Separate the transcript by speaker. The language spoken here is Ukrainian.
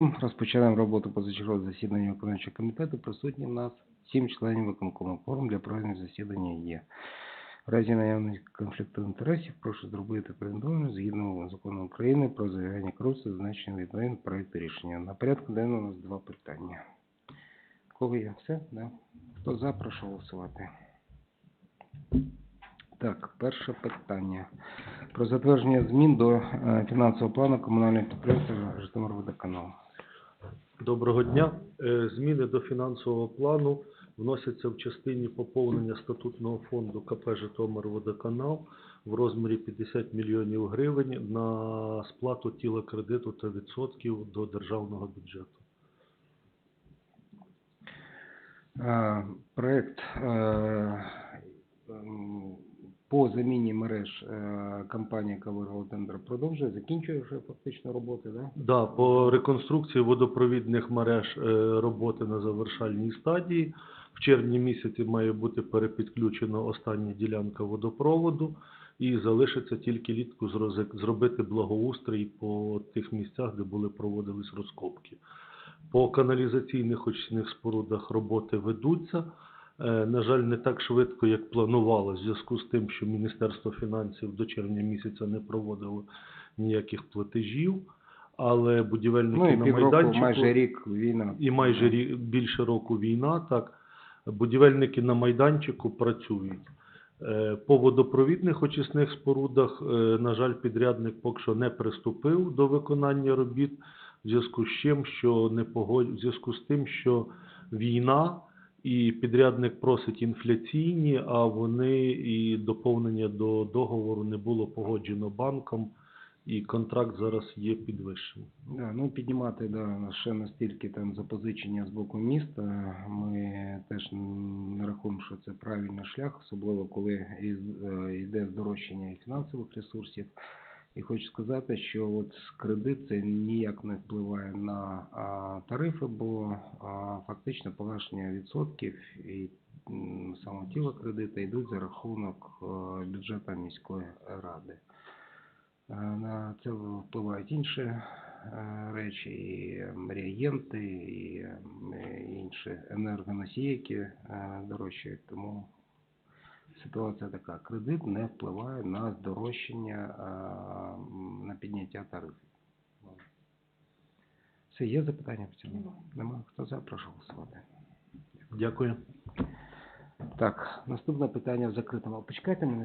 Speaker 1: Розпочинаємо роботу позачергового засідання виконавчого комітету. Присутні в нас сім членів виконкому. Форум для проведення засідання є. В разі наявності конфлікту інтересів прошу зробити повідомлення згідно закону України про завіряння корупції, зазначення відповідно проєкту рішення. На порядку денного у нас два питання. Кого є все? Да? Хто за, прошу голосувати. Так, перше питання. Про затвердження змін до е, фінансового плану комунального підприємства Житомирводоканал.
Speaker 2: Доброго дня. Е, Зміни до фінансового плану вносяться в частині поповнення статутного фонду КП «Житомирводоканал» в розмірі 50 мільйонів гривень на сплату тіла кредиту та відсотків до державного бюджету.
Speaker 1: Е, Проект е, по заміні мереж е, компанія, яка тендер, продовжує, закінчує вже фактично роботи, да?
Speaker 2: Да, по реконструкції водопровідних мереж е, роботи на завершальній стадії. В червні місяці має бути перепідключена остання ділянка водопроводу і залишиться тільки літку зробити благоустрій по тих місцях, де були проводились розкопки. По каналізаційних очисних спорудах роботи ведуться. Е, На жаль, не так швидко, як планувалось, в зв'язку з тим, що Міністерство фінансів до червня місяця не проводило ніяких платежів, але будівельники
Speaker 1: Ну і
Speaker 2: на майданчику
Speaker 1: майже рік війна.
Speaker 2: і майже рі- більше року війна, так будівельники на майданчику працюють. Е, По водопровідних очисних спорудах, е, на жаль, підрядник поки що не приступив до виконання робіт в зв'язку з чим, що не погод... в зв'язку з тим, що війна і підрядник просить інфляційні, а вони і доповнення до договору не було погоджено банком, і контракт зараз є підвищений.
Speaker 1: Да, ну піднімати да, ще настільки там запозичення з боку міста. Ми теж не рахуємо, що це правильний шлях, особливо коли е, йде здорожчання фінансових ресурсів. І хочу сказати, що от кредит це ніяк не впливає на а, тарифи, бо а, фактично погашення відсотків і м, самого тіла кредиту йдуть за рахунок е, бюджету міської ради. Е, На це впливають інші е, речі, і реагенти, і е, інші енергоносії, які е, дорожчають. Тому ситуація така. Кредит не впливає на здорожчання, на підняття тарифів. Все, є запитання в цьому? Нема. Хто за, прошу голосувати.
Speaker 2: Дякую.
Speaker 1: Так, наступне питання в закритому. Почекайте мене.